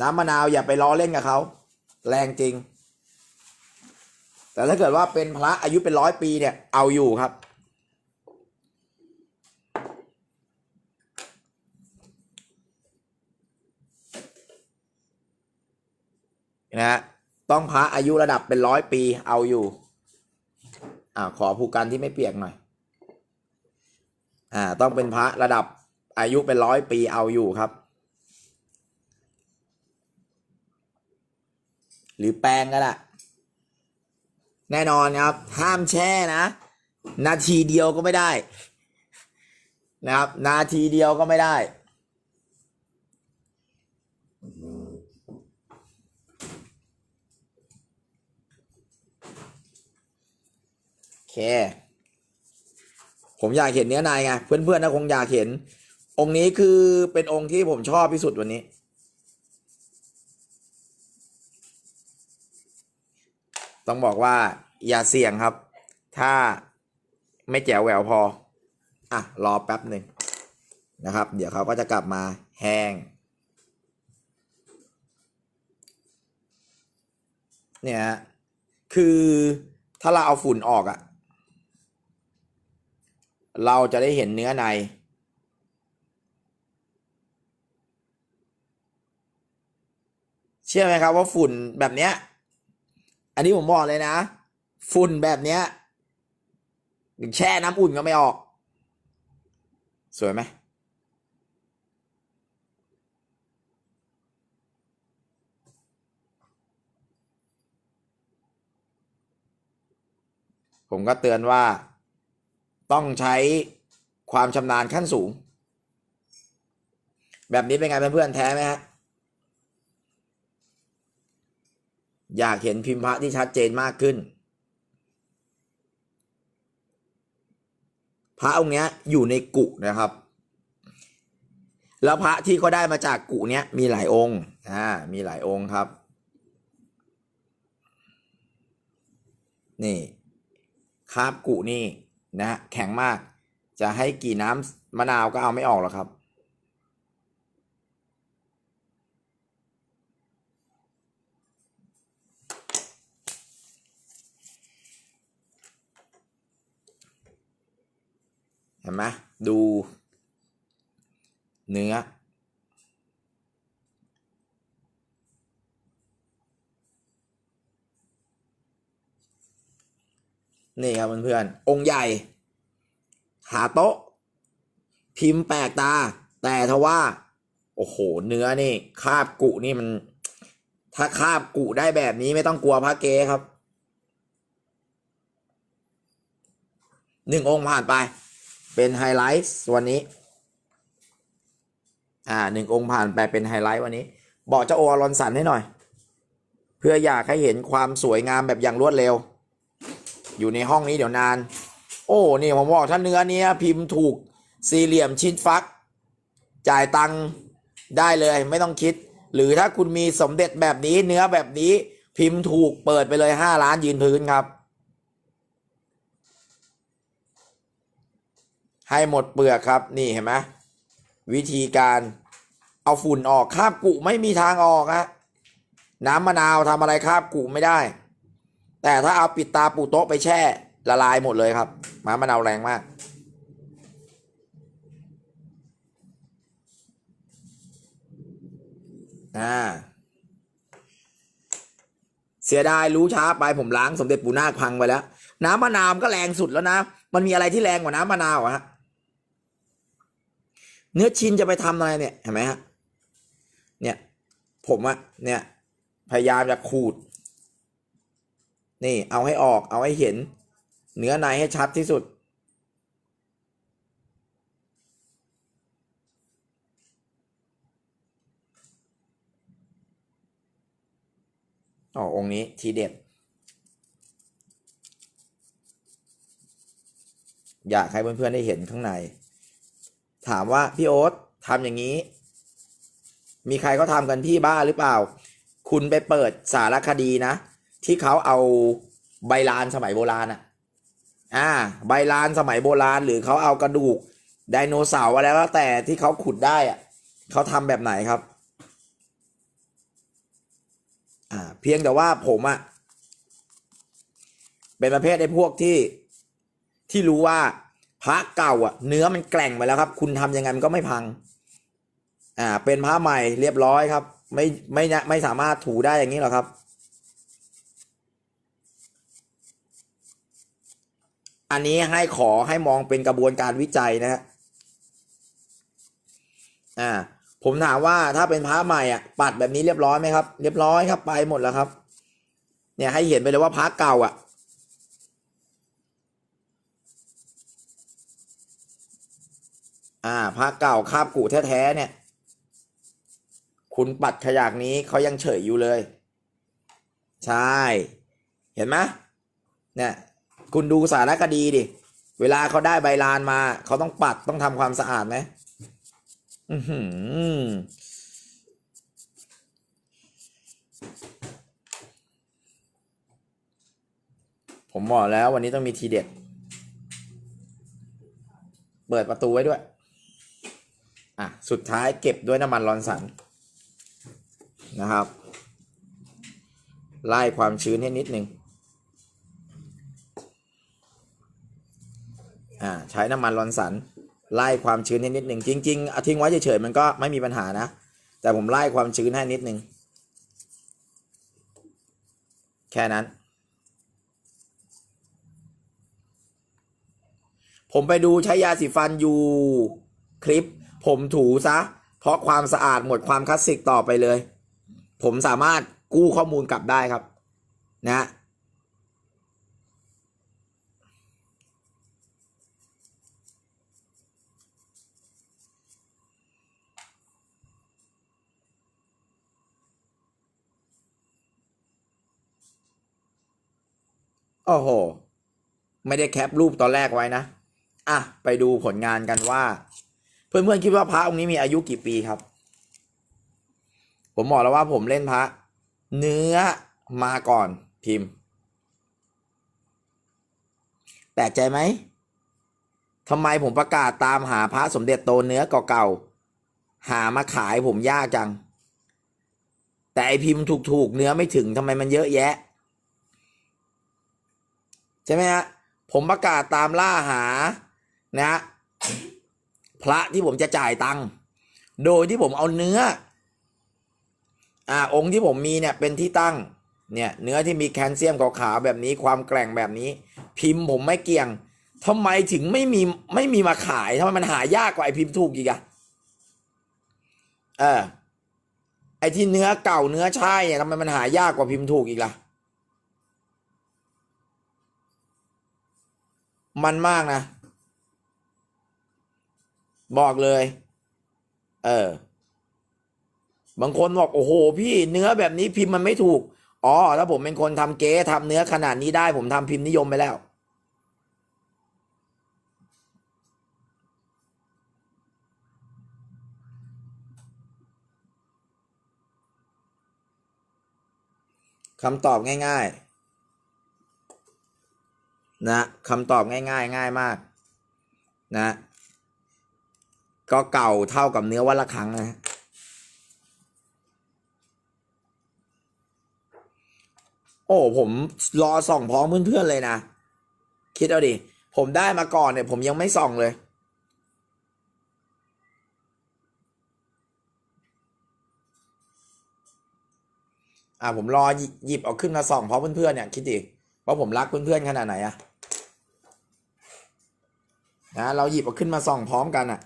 น้ำมะนาวอย่าไปล้อเล่นกับเขาแรงจริง แต่ถ้าเกิดว่าเป็นพระอายุเป็นร้อยปีเนี่ย เอาอยู่ครับ นะฮะต้องพระอายุระดับเป็นร้อยปีเอาอยู่ อ่าขอผูกกันที่ไม่เปียกหน่อย อ่า ต้องเป็นพระระดับอายุเป็นร้อยปีเอาอยู่ครับ หรือแปลงก็ได้แน่นอนครับ ห้ามแช่นะ นาทีเดียวก็ไม่ได้ นะครับ นาทีเดียวก็ไม่ได้ โอเค ผมอยากเห็นเนื้อในไง เพื่อนๆนะคงอยากเห็น องค์นี้คือเป็นองค์ที่ผมชอบที่สุดวันนี้ ต้องบอกว่าอย่าเสี่ยงครับ ถ้าไม่แจ๋วแหววพอ อะ รอแป๊บหนึ่งนะครับ เดี๋ยวเขาก็จะกลับมาแห้ง เนี่ยฮะคือถ้าเราเอาฝุ่นออกอะเราจะได้เห็นเนื้อใน เชื่อไหมครับว่าฝุ่นแบบเนี้ย อันนี้ผมบอกเลยนะ ฝุ่นแบบเนี้ยแช่น้ำอุ่นก็ไม่ออก สวยไหมผมก็เตือนว่าต้องใช้ความชำนาญขั้นสูง แบบนี้เป็นไงเพื่อนๆแท้ไหมฮะ อยากเห็นพิมพ์พระที่ชัดเจนมากขึ้น พระองค์เนี้ยอยู่ในกุนะครับ แล้วพระที่เขาได้มาจากกุเนี้ยมีหลายองค์อ่ามีหลายองค์ครับ นี่คาบกุนี่นะฮะแข็งมากจะให้กี่น้ำมะนาวก็เอาไม่ออกหรอกครับ ห็นไหมดู เนื้อ นี่ครับเพื่อนๆองค์ใหญ่ หาโต๊ะ พิมพ์แปลกตา แต่ทว่า โอ้โห เนื้อนี่ คาบกุนี่มัน ถ้าคาบกุได้แบบนี้ไม่ต้องกลัวพระเกครับหนึ่งองค์ผ่านไป เป็นไฮไลท์วันนี้ อ่าหนึ่งองค์ผ่านไปเป็นไฮไลท์วันนี้ บอกเจ้าโออลอนสันให้หน่อย เพื่ออยากให้เห็นความสวยงามแบบอย่างรวดเร็ว อยู่ในห้องนี้เดี๋ยวนาน โอ้นี่ผมบอกถ้าเนื้อเนี้ยพิมพ์ถูกสี่เหลี่ยมชิ้นฟัก จ่ายตังค์ได้เลยไม่ต้องคิด หรือถ้าคุณมีสมเด็จแบบนี้เนื้อแบบนี้พิมพ์ถูกเปิดไปเลยห้าล้านยืนพื้นครับ ให้หมดเปลือกครับ นี่เห็นไหมวิธีการเอาฝุ่นออกคาบกุไม่มีทางออกฮะน้ำมะนาวทำอะไรคาบกุไม่ได้ แต่ถ้าเอาปิดตาปูโต๊ะไปแช่ ละลายหมดเลยครับน้ำมะนาวแรงมากอ่าเสียดายรู้ช้าไปผมล้างสมเด็จปูนาคพังไปแล้ว น้ำมะนาวก็แรงสุดแล้วนะ มันมีอะไรที่แรงกว่าน้ำมะนาวอะฮะ เนื้อชินจะไปทำอะไรเนี่ยเห็นไหมฮะเนี่ยผมอะเนี่ยพยายามจะขูด นี่เอาให้ออกเอาให้เห็น เนื้อในให้ชัดที่สุด อ๋อ องค์นี้ทีเด็ด อยากให้เพื่อนๆได้เห็นข้างใน ถามว่าพี่โอ๊ตทำอย่างนี้ มีใครเขาทำกันที่บ้านหรือเปล่า คุณไปเปิดสารคดีนะ ที่เขาเอาใบลานสมัยโบราณอะอ่า ใบลานสมัยโบราณ หรือเขาเอากระดูกไดโนเสาร์อะไรแล้วแต่ที่เขาขุดได้อะเขาทำแบบไหนครับ อ่า เพียงแต่ว่าผมอะเป็นประเภทไอ้พวกที่ที่รู้ว่า พระเก่าอะเนื้อมันแกร่งไปแล้วครับ คุณทำยังไงมันก็ไม่พัง อ่า เป็นพระใหม่เรียบร้อยครับ ไม่ไม่ไม่สามารถถูได้อย่างนี้หรอครับ อันนี้ให้ขอให้มองเป็นกระบวนการวิจัยนะฮะอ่า ผมถามว่าถ้าเป็นพระใหม่อะปัดแบบนี้เรียบร้อยไหมครับ เรียบร้อยครับไปหมดแล้วครับ เนี่ยให้เห็นไปเลยว่าพระเก่าอะ อ่าพระเก่าคาบกูแท้ๆเนี่ย คุณปัดขยากนี้เขายังเฉยอยู่เลย ใช่ เห็นไหมเนี่ย คุณดูสารคดีดิ เวลาเขาได้ใบลานมา เขาต้องปัดต้องทำความสะอาดไหมอือหือผมบอกแล้ววันนี้ต้องมีทีเด็ด เปิดประตูไว้ด้วย อะสุดท้ายเก็บด้วยน้ำมันรอนสันนะครับ ไล่ความชื้นให้นิดนึงอ่าใช้น้ำมันรอนสันไล่ความชื้นให้นิดหนึ่งจริงๆเอาทิ้งไว้เฉยๆมันก็ไม่มีปัญหานะ แต่ผมไล่ความชื้นให้นิดหนึ่งแค่นั้น ผมไปดูใช้ยาสีฟันอยู่คลิป ผมถูซะ เพราะความสะอาดหมดความคลาสสิกต่อไปเลย ผมสามารถกู้ข้อมูลกลับได้ครับ นะโอ้โห ไม่ได้แคปรูปตอนแรกไว้นะ อะ ไปดูผลงานกันว่า เพื่อนๆคิดว่าพระองค์นี้มีอายุกี่ปีครับ ผมบอกแล้วว่าผมเล่นพระ เนื้อมาก่อนพิมพ์ แปลกใจไหมทำไมผมประกาศตามหาพระสมเด็จโตเนื้อเก่าๆหามาขายผมยากจัง แต่ไอพิมพ์ถูกๆเนื้อไม่ถึงทำไมมันเยอะแยะ ใช่ไหมฮะผมประกาศตามล่าหานะฮะ พระที่ผมจะจ่ายตังค์โดยที่ผมเอาเนื้อ อ่าองค์ที่ผมมีเนี่ยเป็นที่ตั้งเนี่ยเนื้อที่มีแคลเซียมขาวๆแบบนี้ความแกร่งแบบนี้ พิมพ์ผมไม่เกี่ยงทำไมถึงไม่มีไม่มีมาขายทำไมมันหายากกว่าไอพิมพ์ถูกอีกอะเออไอที่เนื้อเก่าเนื้อใช่เนี่ยทำไมมันหายากกว่าพิมพ์ถูกอีกล่ะ มันมากนะ บอกเลย เออ บางคนบอกโอ้โห พี่เนื้อแบบนี้พิมพ์มันไม่ถูก อ๋อถ้าผมเป็นคนทำเก๊ทำเนื้อขนาดนี้ได้ ผมทำพิมพ์นิยมไปแล้ว คำตอบง่าย ๆนะคำตอบง่าย ๆ ง่ายมาก นะ ก็เก่าเท่ากับเนื้อวันละครั้งนะโอ้ผมรอส่องพร้อมเพื่อนๆเลยนะ คิดเอาดิ ผมได้มาก่อนเนี่ย ผมยังไม่ส่องเลย อ่าผมรอหยิหยิบเอาขึ้นมาส่องเพราะเพื่อนๆเนี่ย คิดดิว่าผมรักเพื่อนๆขนาดไหนอะนะเราหยิบเอาขึ้นมาส่องพร้อมกันอะ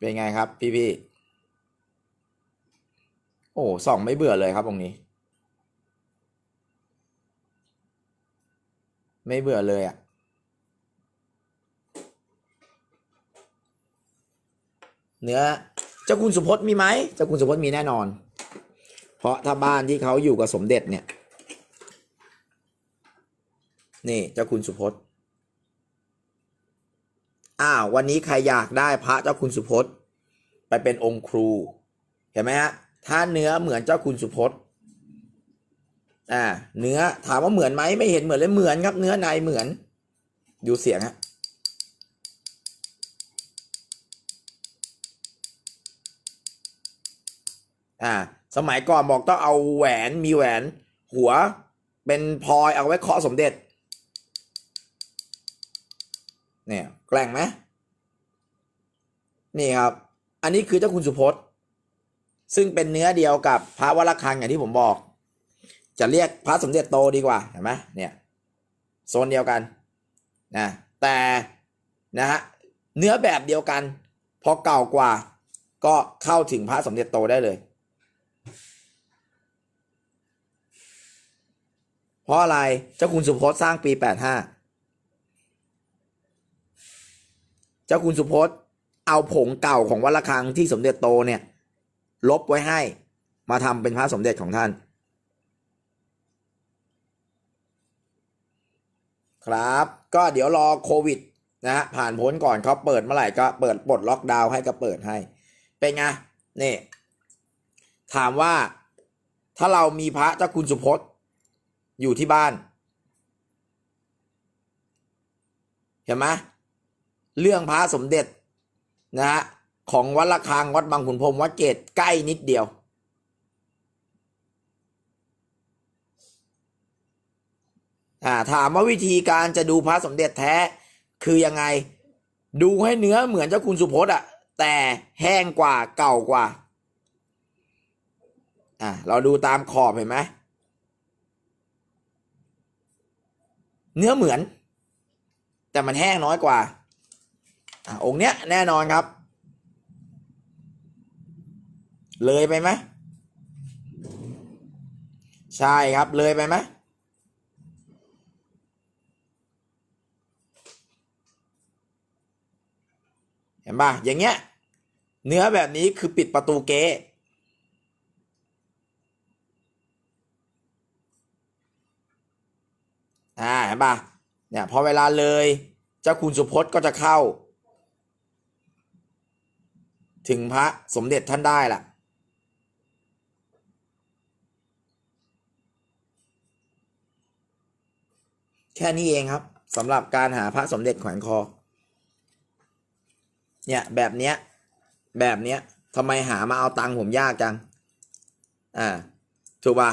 เป็นไงครับ พี่ๆโอ้ส่องไม่เบื่อเลยครับตรงนี้ ไม่เบื่อเลยอะเนื้อเจ้าคุณสุพจน์มีไหมเจ้าคุณสุพจน์มีแน่นอน เพราะถ้าบ้านที่เขาอยู่กับสมเด็จเนี่ย นี่เจ้าคุณสุพจน์ อ้าววันนี้ใครอยากได้พระเจ้าคุณสุพจน์ ไปเป็นองค์ครู เห็นไหมฮะถ้าเนื้อเหมือนเจ้าคุณสุพจน์อ่าเนื้อถามว่าเหมือนไหมไม่เห็นเหมือนเลยเหมือนครับ เนื้อในเหมือน ดูเสียงฮะอ่า สมัยก่อนบอกต้องเอาแหวนมีแหวน หัวเป็นพลอยเอาไว้เคาะสมเด็จ เนี่ยแกล้งไหมนี่ครับ อันนี้คือเจ้าคุณสุพจน์ ซึ่งเป็นเนื้อเดียวกับพระวรคังอย่างที่ผมบอก จะเรียกพระสมเด็จโตดีกว่าเห็นไหมเนี่ยโซนเดียวกันนะแต่นะฮะเนื้อแบบเดียวกัน พอเก่ากว่า ก็เข้าถึงพระสมเด็จโตได้เลย เพราะอะไรเจ้าคุณสุพจน์สร้างปีแปดห้า เจ้าคุณสุพจน์ เอาผงเก่าของวัดระฆังที่สมเด็จโตเนี่ย ลบไว้ให้มาทำเป็นพระสมเด็จของท่าน ครับ ก็เดี๋ยวรอโควิดนะฮะผ่านพ้นก่อนเขาเปิดเมื่อไหร่ก็เปิดปลดล็อกดาวน์ให้ก็เปิดให้ เป็นไงนี่ ถามว่าถ้าเรามีพระเจ้าคุณสุพจน์อยู่ที่บ้าน เห็นไหม เรื่องพระสมเด็จนะฮะของวัดระฆังวัดบางขุนพรหมวัดเกตใกล้นิดเดียว อ่าถามว่าวิธีการจะดูพระสมเด็จแท้ คือยังไง ดูให้เนื้อเหมือนเจ้าคุณสุพจน์อะแต่แห้งกว่าเก่ากว่า อ่าเราดูตามขอบเห็นไหมเนื้อเหมือน แต่มันแห้งน้อยกว่า อ่าองค์เนี้ยแน่นอนครับ เลยไปไหมใช่ครับเลยไปไหมเห็นป่ะอย่างเงี้ย เนื้อแบบนี้คือปิดประตูเก๊อ่าเห็นป่ะเนี่ยพอเวลาเลย เจ้าคุณสุพจน์ก็จะเข้า ถึงพระสมเด็จท่านได้ล่ะ แค่นี้เองครับสำหรับการหาพระสมเด็จแขวนคอ เนี่ยแบบเนี้ย แบบเนี้ยทำไมหามาเอาตังค์ผมยากจัง อ่า ถูกป่ะ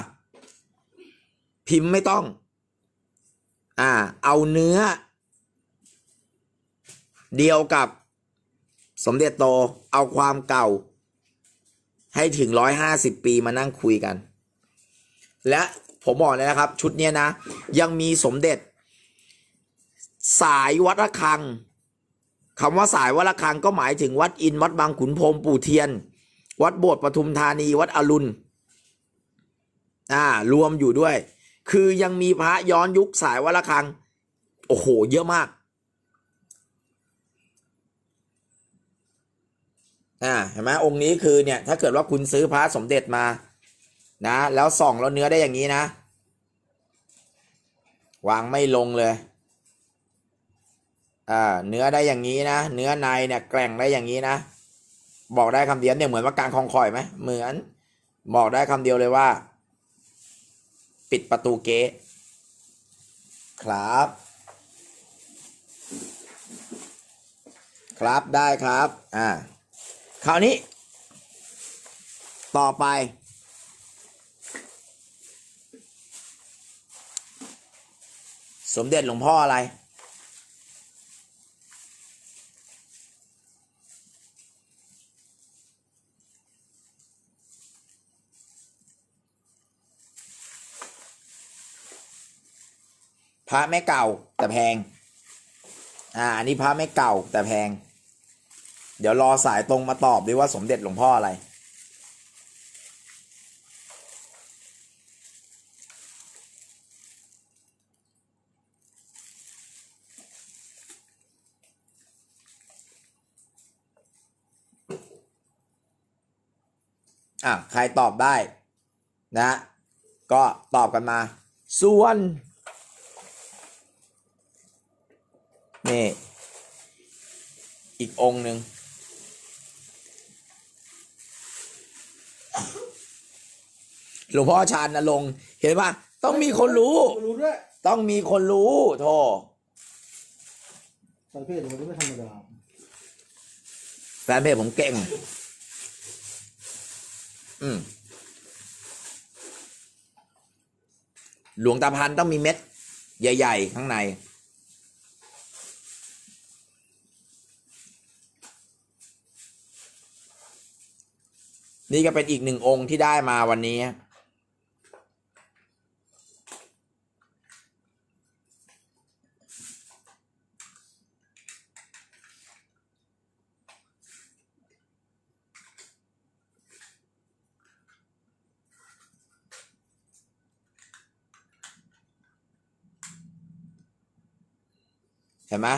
พิมพ์ไม่ต้อง อ่า เอาเนื้อ เดียวกับ สมเด็จโตเอาความเก่า ให้ถึงร้อยห้าสิบปีมานั่งคุยกัน และผมบอกเลยนะครับ ชุดนี้นะ ยังมีสมเด็จ สายวัดระฆังคำว่าสายวัดระฆังก็หมายถึงวัดอินวัดบางขุนพรมปู่เทียน วัดโบสถ์ปทุมธานีวัดอรุณอ่ารวมอยู่ด้วย คือยังมีพระย้อนยุคสายวัดระฆัง โอ้โห เยอะมาก อ่าเห็นไหมองค์นี้คือเนี่ยถ้าเกิดว่าคุณซื้อพระสมเด็จมา นะ แล้วส่องแล้วเนื้อได้อย่างนี้นะ วางไม่ลงเลยอ่าเนื้อได้อย่างนี้นะ เนื้อในเนี่ยแกร่งได้อย่างนี้นะ บอกได้คำเดียวเนี่ยเหมือนว่าการคลองคอยไหมเหมือน บอกได้คำเดียวเลยว่า ปิดประตูเก๊ครับ ครับได้ครับ อ่า คราวนี้ ต่อไป สมเด็จหลวงพ่ออะไร พระไม่เก่าแต่แพง อ่าอันนี้พระไม่เก่าแต่แพง เดี๋ยวรอสายตรงมาตอบดีว่าสมเด็จหลวงพ่ออะไร อะ ใครตอบได้ นะ ก็ตอบกันมา ส่วน นี่ อีกองหนึ่ง หลวงพ่อชาญนรงค์เห็นปะต้องมีคนรู้ รู้ด้วยต้องมีคนรู้โธ่สายเพศมันก็ไม่ธรรมดาแฟนเพจผมเก่ง อืมหลวงตาพันต้องมีเม็ด ใหญ่ ๆ ข้างใน นี่ก็เป็นอีกหนึ่งองค์ที่ได้มาวันนี้ เห็นไหม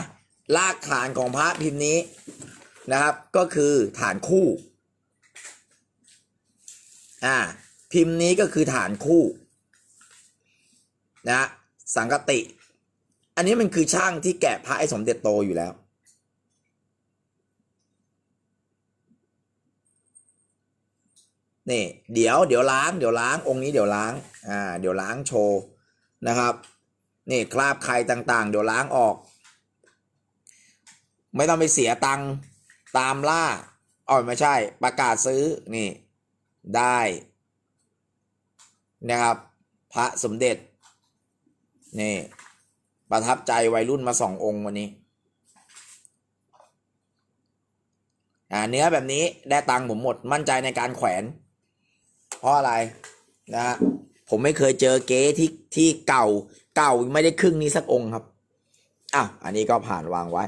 รากฐานของพระพิมพ์นี้นะครับ ก็คือฐานคู่ อ่า พิมพ์นี้ก็คือฐานคู่ นะ สังกติ อันนี้มันคือช่างที่แกะพระไอ้สมเด็จโตอยู่แล้ว นี่ เดี๋ยวเดี๋ยวล้าง เดี๋ยวล้าง องค์นี้เดี๋ยวล้าง อ่า เดี๋ยวล้างโชว์นะครับ นี่คราบใครต่างๆ เดี๋ยวล้างออก ไม่ต้องไปเสียตังค์ตามล่าอ๋อไม่ใช่ ประกาศซื้อนี่ได้นะครับ พระสมเด็จนี่ประทับใจวัยรุ่นมาสององค์วันนี้อ่าเนื้อแบบนี้ได้ตังค์ผมหมดมั่นใจในการแขวน เพราะอะไรนะฮะผมไม่เคยเจอเก๊ที่ที่เก่าเก่าไม่ได้ครึ่งนี้สักองค์ครับอ้าวอันนี้ก็ผ่านวางไว้